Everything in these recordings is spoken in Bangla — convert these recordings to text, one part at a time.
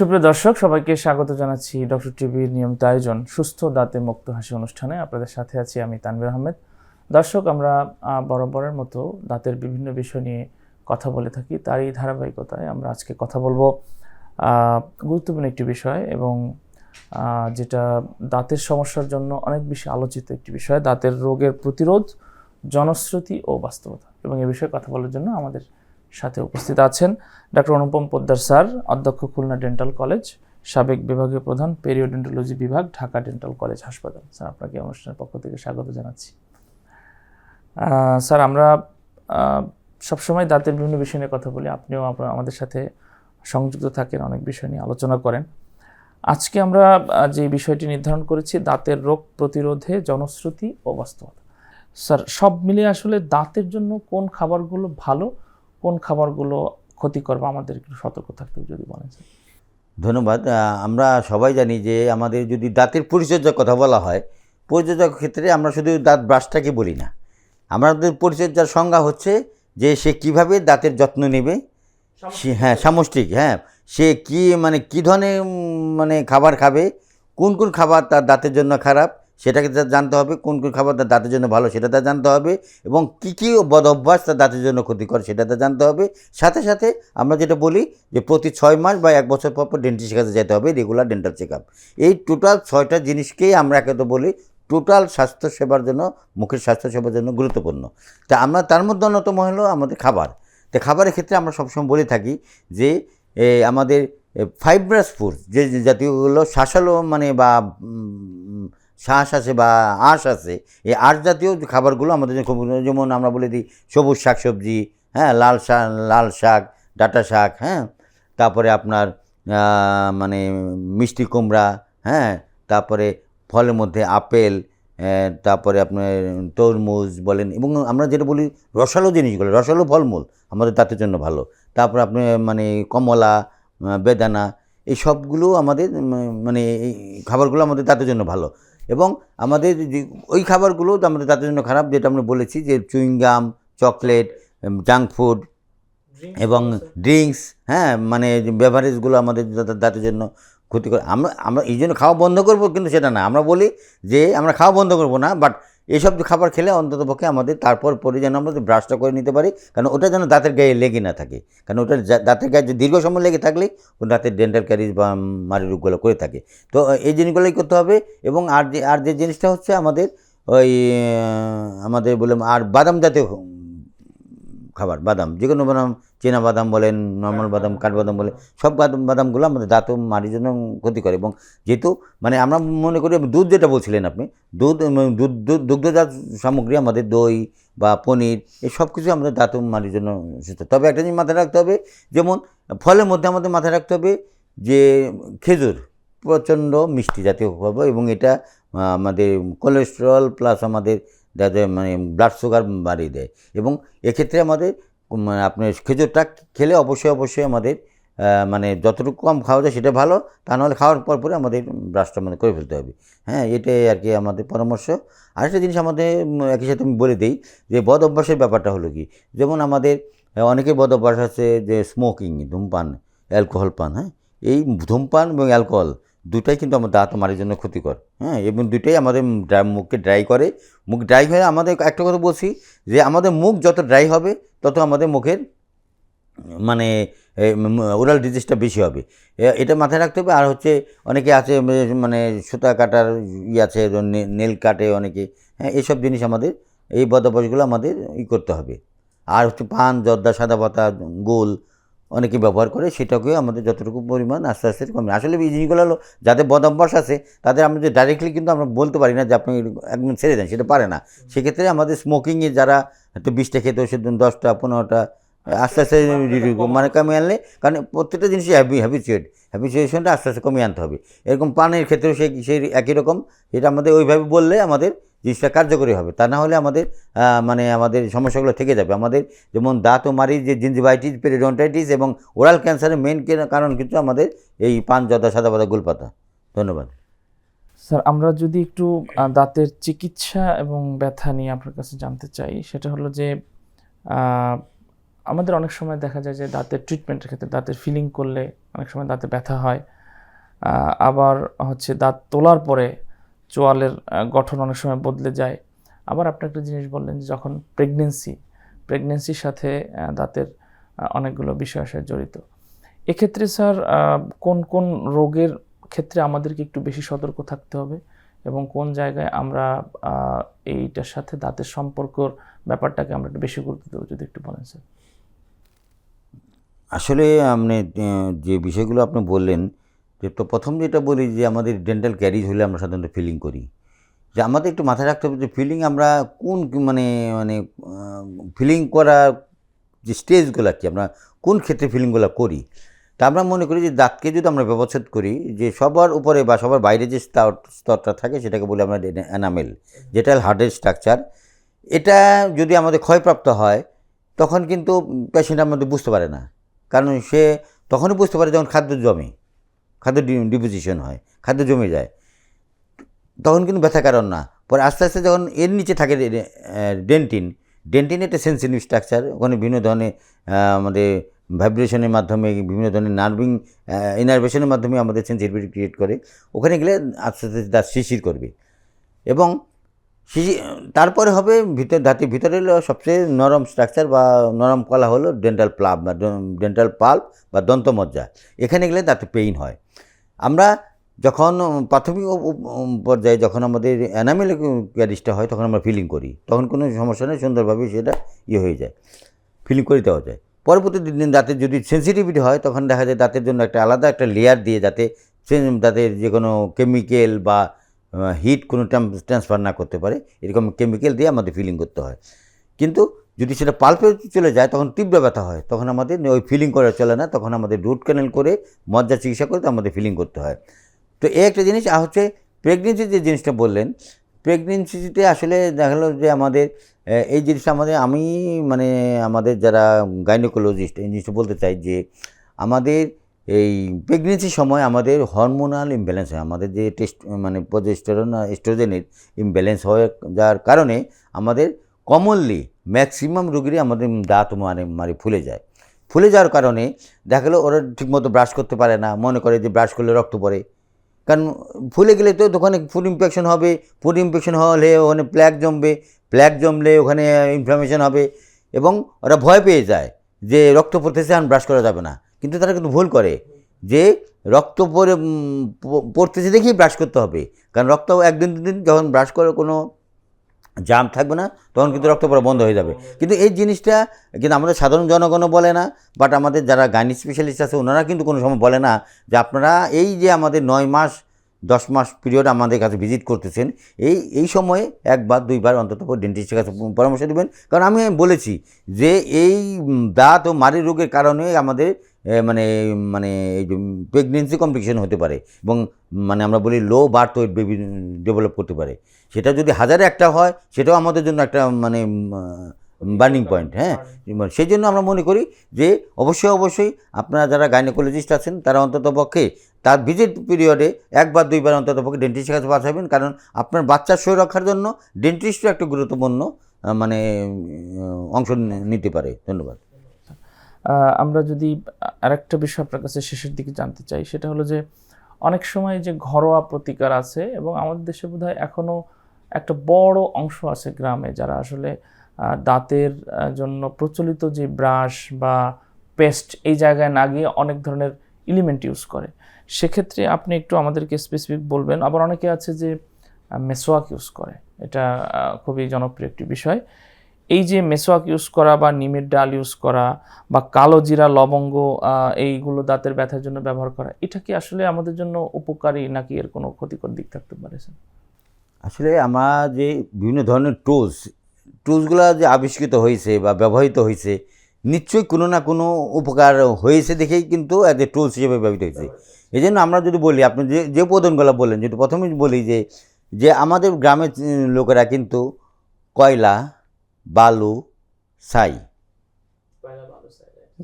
সুপ্রিয় দর্শক, সবাইকে স্বাগত জানাচ্ছি ডক্টর টিভির নিয়মিত আয়োজন সুস্থ দাঁতে মুক্ত হাসি অনুষ্ঠানে। আপনাদের সাথে আছি আমি তানভীর আহমেদ। দর্শক, আমরা বরাবরের মতো দাঁতের বিভিন্ন বিষয় নিয়ে কথা বলে থাকি। তারই ধারাবাহিকতায় আমরা আজকে কথা বলব গুরুত্বপূর্ণ একটি বিষয় এবং যেটা দাঁতের সমস্যার জন্য অনেক বেশি আলোচিত একটি বিষয়। দাঁতের রোগের প্রতিরোধ, জনশ্রুতি ও বাস্তবতা। এবং এ বিষয়ে কথা বলার জন্য আমাদের সাথে উপস্থিত আছেন ডক্টর অনুপম পোদ্দার স্যার, অধ্যক্ষ খুলনা ডেন্টাল কলেজ সাবেক বিভাগীয় প্রধান পেরিওডেন্টোলজি বিভাগ, ঢাকা ডেন্টাল কলেজ হাসপাতাল। স্যার, আপনাকে অনুষ্ঠানের পক্ষ থেকে স্বাগত জানাচ্ছি। স্যার, আমরা সবসময় দাঁতের বিভিন্ন বিষয় নিয়ে কথা বলি, আপনিও আমাদের সাথে সংযুক্ত থাকেন, অনেক বিষয় নিয়ে আলোচনা করেন। আজকে আমরা যে বিষয়টি নির্ধারণ করেছি, দাঁতের রোগ প্রতিরোধে জনশ্রুতি ও বাস্তবতা। স্যার, সব মিলিয়ে আসলে দাঁতের জন্য কোন খাবারগুলো ভালো কোন খাবারগুলো ক্ষতিকর বা আমাদের একটু সতর্ক থাকতে যদি বলেন ধন্যবাদ। আমরা সবাই জানি যে আমাদের যদি দাঁতের পরিচর্যার কথা বলা হয় পরিচর্যার ক্ষেত্রে আমরা শুধু দাঁত ব্রাশটাকে বলি না। আমাদের পরিচর্যার সংজ্ঞা হচ্ছে যে সে কীভাবে দাঁতের যত্ন নেবে সে হ্যাঁ সামষ্টিক হ্যাঁ। সে কি মানে কী ধরনের মানে খাবার খাবে কোন কোন খাবার তার দাঁতের জন্য খারাপ সেটাকে তার জানতে হবে, কোন কোন খাবার তার দাঁতের জন্য ভালো সেটা তার জানতে হবে এবং কী কী বদ অভ্যাস তার দাঁতের জন্য ক্ষতিকর সেটা তার জানতে হবে। সাথে সাথে আমরা যেটা বলি যে প্রতি ছয় মাস বা এক বছর পর পর ডেন্টিস্টের কাছে যেতে হবে রেগুলার ডেন্টাল চেক এই টোটাল ছয়টা জিনিসকেই আমরা একে তো বলি টোটাল স্বাস্থ্য সেবার জন্য, মুখের স্বাস্থ্য সেবার জন্য গুরুত্বপূর্ণ। তা আমরা তার মধ্যে অন্যতম হলো আমাদের খাবার। তো খাবারের ক্ষেত্রে আমরা সবসময় বলে থাকি যে আমাদের ফাইব্রাস ফুড যে জাতীয়গুলো শাসালো মানে বা শ্বাস আছে বা আঁশ আছে, এই আঁশ জাতীয় খাবারগুলো আমাদের খুব যেমন আমরা বলে দিই সবুজ শাক সবজি হ্যাঁ লাল শাক লাল শাক, ডাঁটা শাক হ্যাঁ তারপরে আপনার মানে মিষ্টি কুমড়া হ্যাঁ তারপরে ফলের মধ্যে আপেল তারপরে আপনার তরমুজ বলেন, এবং আমরা যেটা বলি রসালো জিনিসগুলো, রসালো ফলমূল আমাদের দাঁতের জন্য ভালো। তারপরে আপনি মানে কমলা বেদানা, এই সবগুলো আমাদের মানে এই খাবারগুলো আমাদের দাঁতের জন্য ভালো। এবং আমাদের যে ওই খাবারগুলো আমাদের তাদের জন্য খারাপ যেটা আমরা বলেছি যে chewing gum chocolate junk food এবং ড্রিঙ্কস হ্যাঁ মানে বেভারেজগুলো আমাদের দাঁতের জন্য ক্ষতিকর। আমরা আমরা এই জন্য খাওয়া বন্ধ করব কিন্তু সেটা না। আমরা বলি যে আমরা খাওয়া বন্ধ করব না বাট এইসব খাবার খেলে অন্তত পক্ষে আমাদের তারপর পরে যেন আমরা ব্রাশটা করে নিতে পারি, কারণ ওটা যেন দাঁতের গায়ে লেগে না থাকে। কারণ ওটা দাঁতের গায়ে দীর্ঘ সময় লেগে থাকলে দাঁতের ডেন্টাল ক্যারিজ বা মারি রোগগুলো করে থাকে। তো এই জিনিসগুলোই করতে হবে এবং আর যে আর যে জিনিসটা হচ্ছে আমাদের ওই আমাদের বললাম আর বাদাম জাতীয় খাবার বাদাম যে কোনো বাদাম চীনা বাদাম বলেন নর্মাল বাদাম কাঠবাদাম বলেন সব বাদাম বাদামগুলো আমাদের দাঁত ও মাড়ির জন্য ক্ষতি করে এবং যেহেতু মানে আমরা মনে করি দুধ যেটা বলছিলেন আপনি দুধ দুধ দুধ দুগ্ধজাত সামগ্রী আমাদের দই বা পনির এই সব কিছু আমাদের দাঁত ও মাড়ির জন্য সুস্থ। তবে একটা জিনিস মাথায় রাখতে হবে যেমন ফলের মধ্যে আমাদের মাথায় রাখতে হবে যে খেজুর প্রচণ্ড মিষ্টি জাতীয় খাবার এবং এটা আমাদের কোলেস্টেরল প্লাস আমাদের যাতে মানে ব্লাড সুগার বাড়িয়ে দেয়। এবং এক্ষেত্রে আমাদের মানে আপনার খেজুরটা খেলে অবশ্যই অবশ্যই আমাদের মানে যতটুকু কম খাওয়া যায় সেটা ভালো তা নাহলে খাওয়ার পর পরে আমাদের ব্রাশটা মানে করে ফেলতে হবে। হ্যাঁ এটাই আর কি আমাদের পরামর্শ। আরেকটা জিনিস আমাদের একই সাথে আমি বলে দিই যে বদ অভ্যাসের ব্যাপারটা হলো কি? যেমন আমাদের আহ, অনেকের বদ অভ্যাস আছে যে স্মোকিং ধূমপান অ্যালকোহল পান হ্যাঁ? এই ধূমপান এবং অ্যালকোহল দুটাই কিন্তু আমার দাঁত মারির জন্য ক্ষতিকর। হ্যাঁ এবং দুটাই আমাদের মুখকে ড্রাই করে। মুখ ড্রাই হয়ে আমাদের একটা কথা বলছি যে আমাদের মুখ যত ড্রাই হবে, তত আমাদের মুখের মানে ওরাল ডিজিজটা বেশি হবে। এটা মাথায় রাখতে হবে। আর হচ্ছে অনেকে আছে মানে সুতা কাটার ই আছে নেল কাটে অনেকে। হ্যাঁ এইসব জিনিস আমাদের, এই বদভ্যাসগুলো আমাদের ই করতে হবে। আর হচ্ছে পান, জর্দা, সাদা পাতা, গোল অনেকে ব্যবহার করে সেটাকেও আমাদের যতটুকু পরিমাণ আস্তে আস্তে কমে। আসলে এই জিনিসগুলো হলো, যাদের বদ অভ্যাস আছে, তাদের আমরা যে ডাইরেক্টলি কিন্তু আমরা বলতে পারি না যে আপনি একদম ছেড়ে দেন, সেটা পারে না। সেক্ষেত্রে আমাদের স্মোকিংয়ে যারা হয়তো বিশটা খেতে সেদিন দশটা, পনেরোটা আস্তে আস্তে মানে কমিয়ে আনলে, কারণ প্রত্যেকটা জিনিসই হ্যাবি হ্যাবিচুয়েট হ্যাবিচুয়েশনটা আস্তে আস্তে কমিয়ে আনতে হবে। এরকম পানের ক্ষেত্রেও সেই সেই একই রকম এটা আমাদের ওইভাবে বললে আমাদের জিনিসটা কার্যকরী হবে। তা না হলে আমাদের মানে আমাদের সমস্যাগুলো থেকে যাবে। আমাদের যেমন দাঁত ও মারি যে জিনজিভাইটিস পেরিডন্টাইটিস এবং ওরাল ক্যান্সারের মেন কারণ কিন্তু আমাদের এই পান জদা সাদা পাতা গুলপাতা ধন্যবাদ। স্যার, আমরা যদি একটু দাঁতের চিকিৎসা এবং ব্যথা নিয়ে আপনার কাছে জানতে চাই, সেটা হলো যে আমাদের অনেক সময় দেখা যায় যে দাঁতের ট্রিটমেন্টের ক্ষেত্রে দাঁতের ফিলিং করলে অনেক সময় দাঁতে ব্যথা হয়। আবার হচ্ছে দাঁত তোলার পরে চোয়ালের গঠন অনেক সময় বদলে যায়। আবার আপনি একটা জিনিস বললেন যে যখন প্রেগনেন্সি প্রেগনেন্সির সাথে দাঁতের অনেকগুলো বিষয় আসে জড়িত। এক্ষেত্রে স্যার কোন কোন রোগের ক্ষেত্রে আমাদেরকে একটু বেশি সতর্ক থাকতে হবে এবং কোন জায়গায় আমরা এইটার সাথে দাঁতের সম্পর্কর ব্যাপারটাকে আমরা একটু বেশি গুরুত্ব দেবো যদি একটু বলেন স্যার? আসলে আপনি যে বিষয়গুলো আপনি বললেন, যে তো প্রথম যেটা বলি যে আমাদের ডেন্টাল ক্যারিজ হলে আমরা সাধারণত ফিলিং করি। যে আমাদের একটু মাথায় রাখতে হবে যে ফিলিং আমরা কোন মানে মানে ফিলিং করা যে স্টেজগুলো কি, আমরা কোন ক্ষেত্রে ফিলিংগুলো করি। তা আমরা মনে করি যে দাঁতকে যদি আমরা ব্যবচ্ছেদ করি, যে সবার উপরে বা সবার বাইরে যে স্তর, স্তরটা থাকে সেটাকে বলি আমরা এনামেল যেটা হার্ডের স্ট্রাকচার এটা যদি আমাদের ক্ষয়প্রাপ্ত হয়, তখন কিন্তু পেশেন্ট আমাদের বুঝতে পারে না। কারণ সে তখনই বুঝতে পারে যখন খাদ্য জমে, খাদ্য ডিপোজিশন হয়, খাদ্য জমে যায়। তখন কিন্তু ব্যথা কারণ না। পরে আস্তে আস্তে যখন এর নিচে থাকে ডেন্টিন ডেন্টিন একটা সেন্সিটিভ স্ট্রাকচার ওখানে বিভিন্ন ধরনের আমাদের ভাইব্রেশনের মাধ্যমে, বিভিন্ন ধরনের নার্ভিং ইনারভেশনের মাধ্যমে আমাদের সেন্সিটিভিটি ক্রিয়েট করে। ওখানে গেলে আস্তে আস্তে দাঁত শিশির করবে। এবং তারপরে হবে ভিতর দাঁতের ভিতরে সবচেয়ে নরম স্ট্রাকচার বা নরম কলা হলো ডেন্টাল প্লাব বা ডেন্টাল পাল্প বা দন্তমজ্জা। এখানে গেলে দাঁতে পেইন হয়। আমরা যখন প্রাথমিক পর্যায়ে যখন আমাদের অ্যানামেল ক্যারিজটা হয় তখন আমরা ফিলিং করি। তখন কোনো সমস্যা নেই, সুন্দরভাবে সেটা ইয়ে হয়ে যায়। ফিলিং করে দেওয়া যায়। পরবর্তী দিন দাঁতের যদি সেন্সিটিভিটি হয় তখন দেখা যায় দাঁতের জন্য একটা আলাদা একটা লেয়ার দিয়ে যাতে দাঁতের যে কোনো কেমিক্যাল বা হিট কোনো ট্রান্সফার না করতে পারে, এরকম কেমিক্যাল দিয়ে আমাদের ফিলিং করতে হয়। কিন্তু যদি সেটা পাল্পে চলে যায়, তখন তীব্র ব্যথা হয়, তখন আমাদের ওই ফিলিং করা চলে না, তখন আমাদের রুট ক্যানেল করে, মজ্জা চিকিৎসা করে আমাদের ফিলিং করতে হয়। তো এই একটা জিনিস, আর হচ্ছে প্রেগনেন্সি যে জিনিসটা বললেন প্রেগনেন্সিতে আসলে দেখা যে আমাদের এই জিনিসটা আমাদের, আমি মানে আমাদের যারা গাইনোকোলজিস্ট এই জিনিসটা বলতে চাই যে আমাদের এই প্রেগনেন্সির সময় আমাদের হরমোনাল ইমব্যালেন্স হয়। আমাদের যে টেস্ট মানে প্রজেস্টেরন এস্ট্রোজেনের ইমব্যালেন্স হয়ে যাওয়ার কারণে আমাদের কমনলি ম্যাক্সিমাম রোগীরই আমাদের দাঁত মানে মানে ফুলে যায়। ফুলে যাওয়ার কারণে দেখা গেলো ওরা ঠিকমতো ব্রাশ করতে পারে না, মনে করে যে ব্রাশ করলে রক্ত পড়ে। কারণ ফুলে গেলে তো ওখানে ফুড ইনফেকশন হবে ফুড ইনফেকশন হলে ওখানে প্ল্যাক জমবে প্ল্যাক জমলে ওখানে ইনফ্লামেশন হবে এবং ওরা ভয় পেয়ে যায় যে রক্ত পড়তেছে, আর ব্রাশ করা যাবে না। কিন্তু তারা কিন্তু ভুল করে যে রক্ত পরে পড়তেছে দেখেই ব্রাশ করতে হবে। কারণ রক্ত একদিন, দুদিন যখন ব্রাশ করে কোনো জাম থাকবে না, তখন কিন্তু রক্ত পড়া বন্ধ হয়ে যাবে। কিন্তু এই জিনিসটা কিন্তু আমাদের সাধারণ জনগণও বলে না বাট আমাদের যারা গাইনি স্পেশালিস্ট আছে, ওনারা কিন্তু কোনো সময় বলে না যে আপনারা এই যে আমাদের নয় মাস দশ মাস পিরিয়ড আমাদের কাছে ভিজিট করতেছেন। এই এই সময়ে একবার দুইবার অন্তত ডেন্টিস্টের কাছে পরামর্শ দেবেন। কারণ আমি বলেছি যে এই দাঁত ও মারি রোগের কারণে আমাদের মানে মানে এই যে প্রেগনেন্সি কমপ্লিকেশন হতে পারে এবং মানে আমরা বলি low birth weight baby develop করতে পারে। সেটা যদি হাজারে একটা হয় সেটাও আমাদের জন্য একটা মানে বার্নিং পয়েন্ট হ্যাঁ? সেই জন্য আমরা মনে করি যে অবশ্যই অবশ্যই আপনারা যারা গাইনোকোলজিস্ট আছেন তারা অন্তত পক্ষে তার ভিজিট পিরিয়ডে একবার, দুইবার অন্তত পক্ষে ডেন্টিস্টের কাছে পাঠাবেন। কারণ আপনার বাচ্চার শরীর রক্ষার জন্য ডেন্টিস্টও একটা গুরুত্বপূর্ণ মানে অংশ নিতে পারে। ধন্যবাদ। আমরা যদি আরেকটা বিষয় আপনার কাছে শেষের দিকে জানতে চাই, সেটা হলো যে অনেক সময় যে ঘরোয়া প্রতিকার আছে এবং আমাদের দেশে বোধহয় এখনও একটা বড় অংশ আছে গ্রামে যারা আসলে দাঁতের জন্য প্রচলিত যে ব্রাশ বা পেস্ট এই জায়গায় না গিয়ে অনেক ধরনের এলিমেন্ট ইউজ করে। সেক্ষেত্রে আপনি একটু আমাদেরকে স্পেসিফিক বলবেন। আবার অনেকে আছে যে মেসোয়াক ইউজ করে। এটা খুবই জনপ্রিয় একটি বিষয়। এই যে মেসোয়াক ইউজ করা বা নিমের ডাল ইউজ করা বা কালো জিরা, লবঙ্গ এইগুলো দাঁতের ব্যথার জন্য ব্যবহার করা, এটা কি আসলে আমাদের জন্য উপকারী নাকি এর কোনো ক্ষতিকর দিক থাকতে পারে আসলে আমরা যে বিভিন্ন ধরনের টুলস টুলসগুলো যে আবিষ্কৃত হয়েছে বা ব্যবহৃত হয়েছে, নিশ্চয়ই কোনো না কোনো উপকার হয়েছে দেখেই কিন্তু অ্যাজ এ টুলস হিসেবে ব্যবহৃত হয়েছে। এই জন্য আমরা যদি বলি আপনি যে যে উপাদানগুলো বললেন যদি প্রথমেই বলি যে যে আমাদের গ্রামের লোকেরা কিন্তু কয়লা বালু ছাই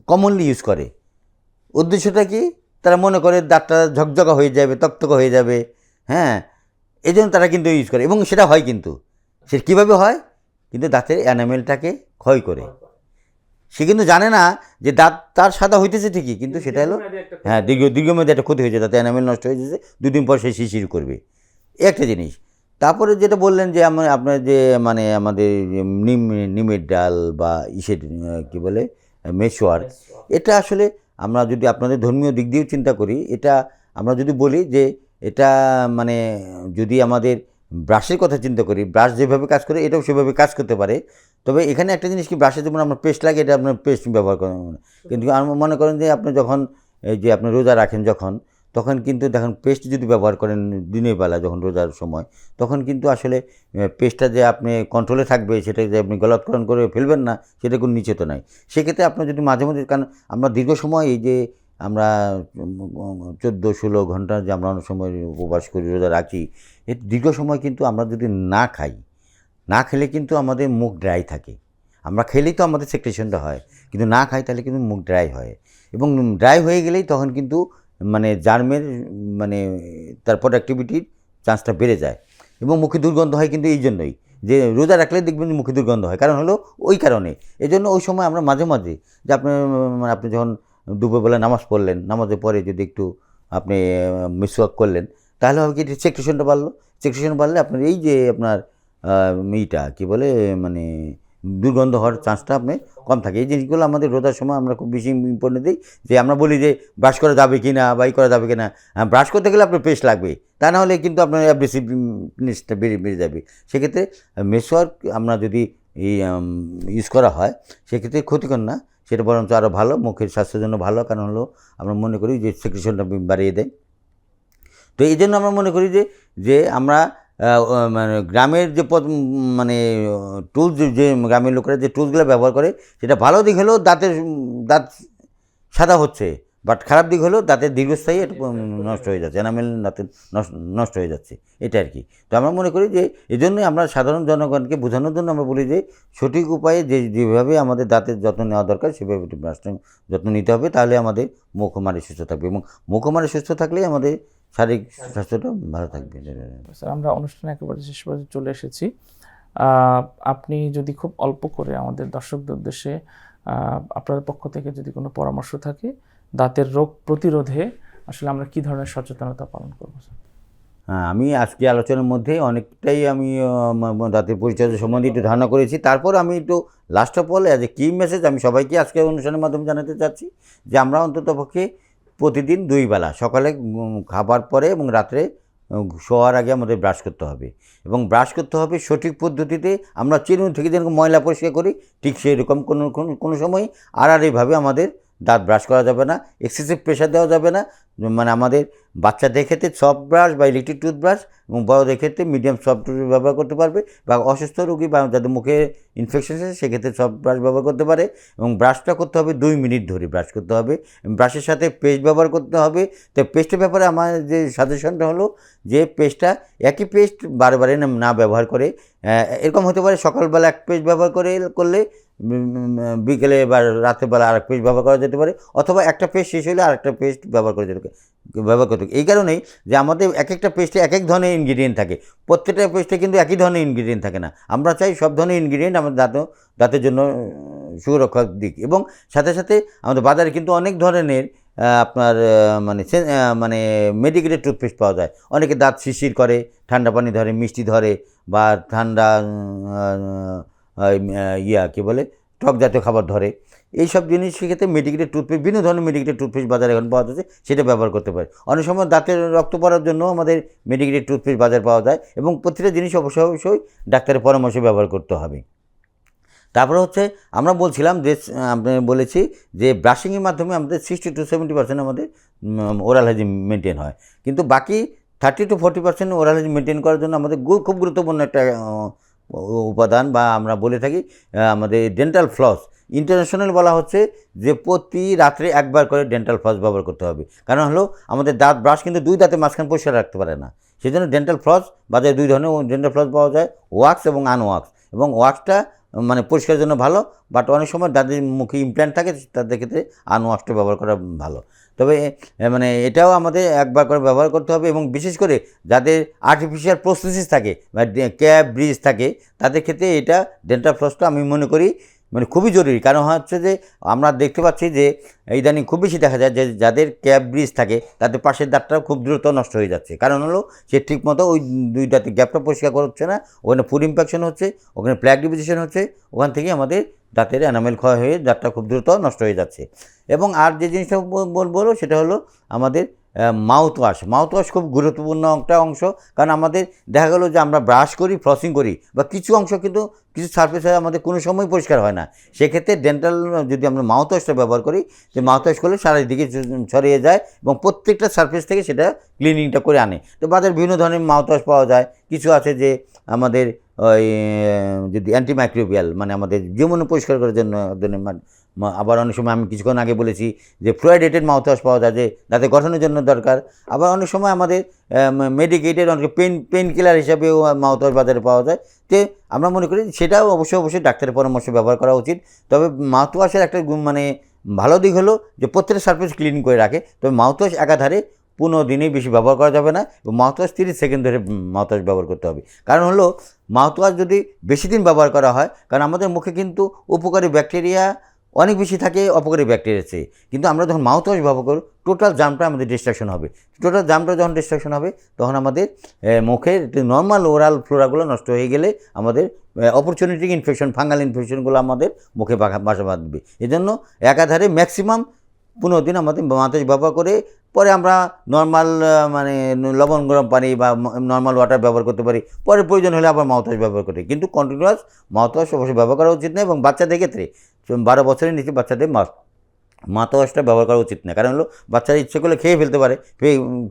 কমনলি ইউজ করে। উদ্দেশ্যটা কি? তারা মনে করে দাঁতটা ঝকঝকা হয়ে যাবে তকতকা হয়ে যাবে হ্যাঁ? এই জন্য তারা কিন্তু ইউজ করে এবং সেটা হয় কিন্তু। সে কীভাবে হয়? কিন্তু দাঁতের অ্যানামেলটাকে ক্ষয় করে। সে কিন্তু জানে না যে দাঁত তার সাদা হইতেছে ঠিকই কিন্তু সেটা হলো হ্যাঁ দীর্ঘ দীর্ঘমেয়াদে একটা ক্ষতি হয়েছে তাতে এনামেল নষ্ট হয়ে যাচ্ছে দুদিন পর সে শিশির করবে। একটা জিনিস তারপরে যেটা বললেন যে আমরা আপনার যে মানে আমাদের নিম নিমের ডাল বা ইসের কী বলে মেশোয়ার। এটা আসলে আমরা যদি আপনাদের ধর্মীয় দিক দিয়েও চিন্তা করি এটা আমরা যদি বলি যে এটা মানে যদি আমাদের ব্রাশের কথা চিন্তা করি ব্রাশ যেভাবে কাজ করে এটাও সেভাবে কাজ করতে পারে। তবে এখানে একটা জিনিস কি ব্রাশে যেমন আপনার পেস্ট লাগে এটা আপনার পেস্ট ব্যবহার করেন। কিন্তু আমি মনে করেন যে আপনি যখন এই যে আপনি রোজা রাখেন যখন তখন কিন্তু দেখেন পেস্ট যদি ব্যবহার করেন দিনের বেলা যখন রোজার সময় তখন কিন্তু আসলে পেস্টটা যে আপনি কন্ট্রোলে থাকবে সেটা যে আপনি গলৎকরণ করে ফেলবেন না সেটা কোনো নিচে তো নাই। সেক্ষেত্রে আপনার যদি মাঝে মাঝে কারণ আমরা দীর্ঘ সময় এই যে আমরা চোদ্দ ষোলো ঘণ্টা যে আমরা অনেক সময় উপবাস করি, রোজা রাখি, এর দীর্ঘ সময় কিন্তু আমরা যদি না খাই, না খেলে কিন্তু আমাদের মুখ ড্রাই থাকে। আমরা খেলেই তো আমাদের সেক্রেশনটা হয়, কিন্তু না খাই তাহলে কিন্তু মুখ ড্রাই হয়। এবং ড্রাই হয়ে গেলেই তখন কিন্তু মানে জার্মের মানে তার প্রোডাক্টিভিটির চান্সটা বেড়ে যায়। এবং মুখে দুর্গন্ধ হয় কিন্তু এই জন্যই, যে রোজা রাখলে দেখবেন মুখে দুর্গন্ধ হয়। কারণ হলো ওই কারণে। এই জন্য ওই সময় আমরা মাঝে মাঝে, যে আপনি মানে আপনি যখন দুপুরবেলা নামাজ পড়লেন, নামাজের পরে যদি একটু আপনি মিসওয়াক করলেন, তাহলে হবে কি সেক্রেশনটা বাড়লো। সেক্রেশন বাড়লে আপনার এই যে আপনার ইটা কী বলে মানে দুর্গন্ধ হওয়ার চান্সটা আপনি কম থাকে। এই জিনিসগুলো আমাদের রোজার সময় আমরা খুব বেশি ইম্পর্টেন্ট দিই যে আমরা বলি যে ব্রাশ করা যাবে কি না বা ই করা যাবে কি না ব্রাশ করতে গেলে আপনার পেস্ট লাগবে, তা না হলে কিন্তু আপনার অ্যাব্রেসিভনেসটা বেড়ে বেড়ে যাবে। সেক্ষেত্রে মেসওয়ার্ক আমরা যদি ইউজ করা হয়, সেক্ষেত্রে ক্ষতিকর না। সেটা বরঞ্চ আরও ভালো, মুখের স্বাস্থ্যের জন্য ভালো। কারণ হলো, আমরা মনে করি যে সেক্রেশনটা বাড়িয়ে দেয় তো এই জন্য আমরা মনে করি যে যে আমরা মানে গ্রামের যে পদ মানে টুলস যে গ্রামের লোকেরা যে টুলসগুলো ব্যবহার করে, সেটা ভালো দিক হলেও দাঁতের, দাঁত সাদা হচ্ছে। বাট খারাপ দিক হলেও দাঁতের দীর্ঘস্থায়ী এটা নষ্ট হয়ে যাচ্ছে, এনামেল দাঁতের নষ্ট হয়ে যাচ্ছে এটা আর কি। তো আমরা মনে করি যে এই জন্যই আমরা সাধারণ জনগণকে বোঝানোর জন্য আমরা বলি যে সঠিক উপায়ে যে যেভাবে আমাদের দাঁতের যত্ন নেওয়া দরকার, সেভাবে যত্ন নিতে হবে, তাহলে আমাদের মুখমারি সুস্থ থাকবে এবং মুখমারি সুস্থ থাকলেই আমাদের শারীরিক স্বাস্থ্যটা ভালো থাকবে। স্যার, আমরা অনুষ্ঠানে একেবারে শেষ পর্যন্ত চলে এসেছি। আপনি যদি খুব অল্প করে আমাদের দর্শকদের উদ্দেশ্যে আপনার পক্ষ থেকে যদি কোনো পরামর্শ থাকে দাঁতের রোগ প্রতিরোধে আসলে আমরা কি ধরনের সচেতনতা পালন করব হ্যাঁ আমি আজকে আলোচনার মধ্যে অনেকটাই আমি দাঁতের পরিচর্যা সম্বন্ধে একটু ধারণা করেছি। তারপর আমি একটু last of all as a key message আমি সবাইকে আজকে অনুষ্ঠানের মাধ্যমে জানাতে চাচ্ছি যে আমরা অন্তত পক্ষে প্রতিদিন দুই বেলা, সকালে খাবার পরে এবং রাত্রে শোয়ার আগে আমাদের ব্রাশ করতে হবে। এবং ব্রাশ করতে হবে সঠিক পদ্ধতিতে আমরা চিরুনি থেকে যেরকম ময়লা পরিষ্কার করি, ঠিক সেই রকম কোনো, কোনো- সময় আড়াআড়িভাবে আমাদের দাঁত ব্রাশ করা যাবে না এক্সেসিভ প্রেশার দেওয়া যাবে না মানে আমাদের বাচ্চাদের ক্ষেত্রে সফট ব্রাশ বা ইলেকট্রিক টুথব্রাশ এবং বড়দের ক্ষেত্রে মিডিয়াম সফট টুথ ব্যবহার করতে পারবে বা অসুস্থ রোগী বা যাদের মুখে ইনফেকশন আছে সেক্ষেত্রে সফট ব্রাশ ব্যবহার করতে পারে এবং ব্রাশটা করতে হবে দুই মিনিট ধরে ব্রাশ করতে হবে। ব্রাশের সাথে পেস্ট ব্যবহার করতে হবে। তো পেস্টের ব্যাপারে আমার যে সাজেশনটা হলো যে পেস্টটা একই পেস্ট বারে বারে না- ব্যবহার করে এরকম হতে পারে সকালবেলা এক পেস্ট ব্যবহার করে করলে বিকেলে বা রাত্রেবেলা আরেক পেস্ট ব্যবহার করা যেতে পারে, অথবা একটা পেস্ট শেষ হলে আরেকটা পেস্ট ব্যবহার করে যেতে ব্যবহার করতে এই কারণেই যে আমাদের এক একটা পেস্টে এক এক ধরনের ইনগ্রিডিয়েন্ট থাকে, প্রত্যেকটা পেস্টে কিন্তু একই ধরনের ইনগ্রিডিয়েন্ট থাকে না। আমরা চাই সব ধরনের ইনগ্রিডিয়েন্ট আমাদের দাঁত, দাঁতের জন্য সুরক্ষার দিক। এবং সাথে সাথে আমাদের বাজারে কিন্তু অনেক ধরনের আপনার মানে মানে মেডিকেটেড টুথপেস্ট পাওয়া যায়। অনেকে দাঁত শিরশির করে, ঠান্ডা পানি ধরে, মিষ্টি ধরে, বা ঠান্ডা ইয়া, কী বলে, টক জাতীয় খাবার ধরে। এই সব জিনিস সেক্ষেত্রে মেডিকেটেড টুথপেস্ট বিভিন্ন ধরনের মেডিকেটেড টুথপেস্ট বাজারে এখন পাওয়া যাচ্ছে, সেটা ব্যবহার করতে পারে। অনেক সময় দাঁতের রক্ত পড়ার জন্য আমাদের মেডিকেটেড টুথপেস্ট বাজার পাওয়া যায় এবং প্রতিটা জিনিস অবশ্যই অবশ্যই ডাক্তারের পরামর্শ ব্যবহার করতে হবে। তারপরে হচ্ছে, আমরা বলছিলাম যে বলেছি যে ব্রাশিংয়ের মাধ্যমে আমাদের সিক্সটি টু সেভেন্টি পার্সেন্ট আমাদের ওরাল হাইজিন মেনটেন হয়। কিন্তু বাকি thirty to forty percent oral hygiene maintain করার জন্য আমাদের খুব গুরুত্বপূর্ণ একটা উপাদান বা আমরা বলে থাকি আমাদের ডেন্টাল ফ্লস ইন্টারন্যাশনাল বলা হচ্ছে যে প্রতি রাত্রে একবার করে ডেন্টাল ফ্লস ব্যবহার করতে হবে। কারণ হলো, আমাদের দাঁত ব্রাশ কিন্তু দুই দাঁতে মাঝখানে পরিষ্কার রাখতে পারে না। সেই জন্য ডেন্টাল ফ্লস বাজারে দুই ধরনের ডেন্টাল ফ্লস পাওয়া যায় ওয়াক্স এবং আনওয়াক্স এবং ওয়াক্সটা মানে পরিষ্কারের জন্য ভালো বাট অনেক সময় যাদের মুখে ইমপ্ল্যান্ট থাকে, তাদের ক্ষেত্রে আনওয়াশটা ব্যবহার করা ভালো। তবে মানে এটাও আমাদের একবার করে ব্যবহার করতে হবে এবং বিশেষ করে যাদের আর্টিফিশিয়াল প্রসেসিস থাকে, বা ক্যাব ব্রিজ থাকে, তাদের ক্ষেত্রে এটা ডেন্টাল ফ্লসটা আমি মনে করি মানে খুবই জরুরি। কারণ হচ্ছে যে, আমরা দেখতে পাচ্ছি যে, ইদানিং খুব বেশি দেখা যায় যে, যাদের ক্যাব ব্রিজ থাকে, তাদের পাশের দাঁতটা খুব দ্রুত নষ্ট হয়ে যাচ্ছে। কারণ হলো, সে ঠিকমতো ওই দুই দাঁতের গ্যাপটা পরিষ্কার করছে না, ওখানে ফুড ইনফেকশন হচ্ছে, ওখানে প্ল্যাক ডিভিজেশন হচ্ছে, ওখান থেকে আমাদের দাঁতের অ্যানামেল ক্ষয় হয়ে দাঁতটা খুব দ্রুত নষ্ট হয়ে যাচ্ছে। এবং আর যে জিনিসটা বল- বল- বলব সেটা হলো, আমাদের মাউথ ওয়াশ খুব গুরুত্বপূর্ণ একটা অংশ। কারণ আমাদের দেখা গেলো যে আমরা ব্রাশ করি ফ্লসিং করি, বা কিছু অংশ কিন্তু কিছু সার্ফেস আমাদের কোনো সময় পরিষ্কার হয় না। সেক্ষেত্রে ডেন্টাল যদি আমরা মাউথওয়াশটা ব্যবহার করি, যে মাউথওয়াশ করলে চারিদিকে ছ- ছড়িয়ে যায় এবং প্রত্যেকটা সার্ফেস থেকে সেটা ক্লিনিংটা করে আনে। তো বাজারে বিভিন্ন ধরনের মাউথওয়াশ পাওয়া যায়। কিছু আছে যে আমাদের ওই যদি অ্যান্টিমাইক্রোবিয়াল মানে আমাদের জীবন পরিষ্কার করার জন্য এক ধরনের মা- মা- আবার অনেক সময় আমি কিছুক্ষণ আগে বলেছি যে ফ্লুয়াইডেটেড মাউথ ওয়াশ পাওয়া যায়, যে দাঁতে গঠনের জন্য দরকার। আবার অনেক সময় আমাদের মেডিকেটেড অনেক পেন পেন কিলার হিসাবেও মাউথ ওয়াশ বাজারে পাওয়া যায়। তে আমরা মনে করি সেটাও অবশ্যই অবশ্যই ডাক্তারের পরামর্শ ব্যবহার করা উচিত। তবে মাউথ ওয়াশের একটা মানে ভালো দিক হলো যে প্রত্যেকটা সার্ফেস ক্লিন করে রাখে। তবে মাউথ ওয়াশ একাধারে পনেরো দিনেই বেশি ব্যবহার করা যাবে না এবং মাউথওয়াশ তিরিশ সেকেন্ড ধরে মাউথওয়াশ ব্যবহার করতে হবে। কারণ হলো মাউথওয়াশ যদি বেশি দিন ব্যবহার করা হয়, কারণ আমাদের মুখে কিন্তু উপকারী ব্যাকটেরিয়া অনেক বেশি থাকে অপকারী ব্যাকটেরিয়া চেয়ে কিন্তু আমরা যখন মাউথওয়াশ ব্যবহার করি টোটাল জামটা আমাদের ডিস্ট্রাকশন হবে। টোটাল জামটা যখন ডিস্ট্রাকশন হবে, তখন আমাদের মুখের নর্মাল ওরাল ফ্লোরাগুলো নষ্ট হয়ে গেলে আমাদের অপরচুনিটি ইনফেকশন ফাঙ্গাল ইনফেকশনগুলো আমাদের মুখে বাসা বাঁধবে। এজন্য একাধারে ম্যাক্সিমাম পনেরো দিন আমাদের মাথাজ ব্যবহার করে, পরে আমরা নর্মাল মানে লবণ গরম পানি বা নর্মাল ওয়াটার ব্যবহার করতে পারি। পরে প্রয়োজন হলে আবার মাউথওয়াশ ব্যবহার করি। কিন্তু কন্টিনিউয়াস মাউথওয়াশ অবশ্যই ব্যবহার করা উচিত না এবং বাচ্চাদের ক্ষেত্রে বারো বছরের নিচে বাচ্চাদের মাউথ মাউথওয়াশটা ব্যবহার করা উচিত না। কারণ হলো, বাচ্চারা ইচ্ছে করলে খেয়ে ফেলতে পারে,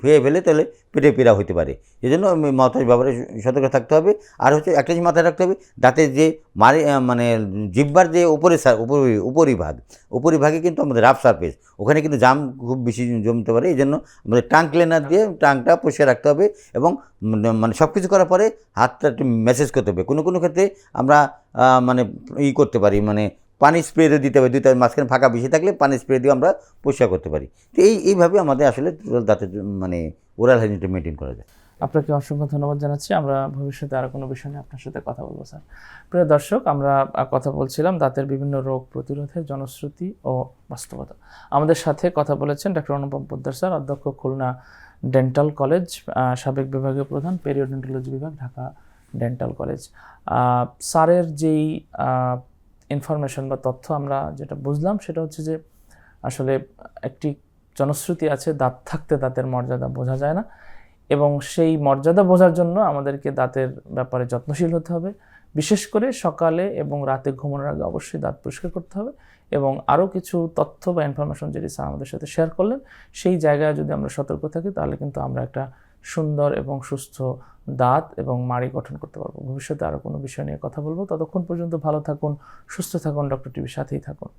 খেয়ে ফেলে তাহলে পেটে পীড়া হতে পারে। এই জন্য মাউথওয়াশ ব্যবহারে সতর্ক থাকতে হবে। আর হচ্ছে, একটা জিনিস মাথায় রাখতে হবে দাঁতের যে মারি মানে জিব্বার যে উপরে উপরিভাগ, উপরিভাগে কিন্তু আমাদের রাফ সারফেস, ওখানে কিন্তু জাম খুব বেশি জমতে পারে। এই জন্য আমাদের টাং ক্লিনার দিয়ে টাংটা পরিষ্কার রাখতে হবে এবং মানে সব কিছু করার পরে হাতটা একটু মেসেজ করতে হবে। কোনো কোনো ক্ষেত্রে আমরা মানে ই করতে পারি মানে পানি স্প্রে দিতে হবে দুইটার মাঝখানে ফাঁকা বেশি থাকলে পানি স্প্রে দিয়ে আমরা পরিষ্কার করতে পারি। তো এই, এইভাবে আমাদের আসলে দাঁতের মানে ওরাল হাইজিনটা মেনটেন করা যায়। আপনাকে অসংখ্য ধন্যবাদ জানাচ্ছি। আমরা ভবিষ্যতে আরও কোনো বিষয় নিয়ে আপনার সাথে কথা বলব, স্যার। প্রিয় দর্শক, আমরা কথা বলছিলাম দাঁতের বিভিন্ন রোগ প্রতিরোধের জনশ্রুতি ও বাস্তবতা। আমাদের সাথে কথা বলেছেন ডক্টর অনুপম পোদ্দার স্যার, অধ্যক্ষ খুলনা ডেন্টাল কলেজ সাবেক বিভাগীয় প্রধান, পেরিওডেন্টোলজি বিভাগ, ঢাকা ডেন্টাল কলেজ। স্যারের যেই ইনফরমেশন বা তথ্য আমরা যেটা বুঝলাম সেটা হচ্ছে যে আসলে একটি জনশ্রুতি আছে, দাঁত থাকতে দাঁতের মর্যাদা বোঝা যায় না এবং সেই মর্যাদা বোঝার জন্য আমাদেরকে দাঁতের ব্যাপারে যত্নশীল হতে হবে। বিশেষ করে সকালে এবং রাতে ঘুমানোর আগে অবশ্যই দাঁত পরিষ্কার করতে হবে এবং আরও কিছু তথ্য বা ইনফরমেশন যেটি স্যার আমাদের সাথে শেয়ার করলেন, সেই জায়গায় যদি আমরা সতর্ক থাকি তাহলে কিন্তু আমরা একটা সুন্দর এবং সুস্থ দাঁত এবং মাড়ি গঠন করতে পারব। ভবিষ্যতে আরও কোনো বিষয় নিয়ে কথা বলব। ততক্ষণ পর্যন্ত ভালো থাকুন, সুস্থ থাকুন, ডক্টর টিভির সাথেই থাকুন।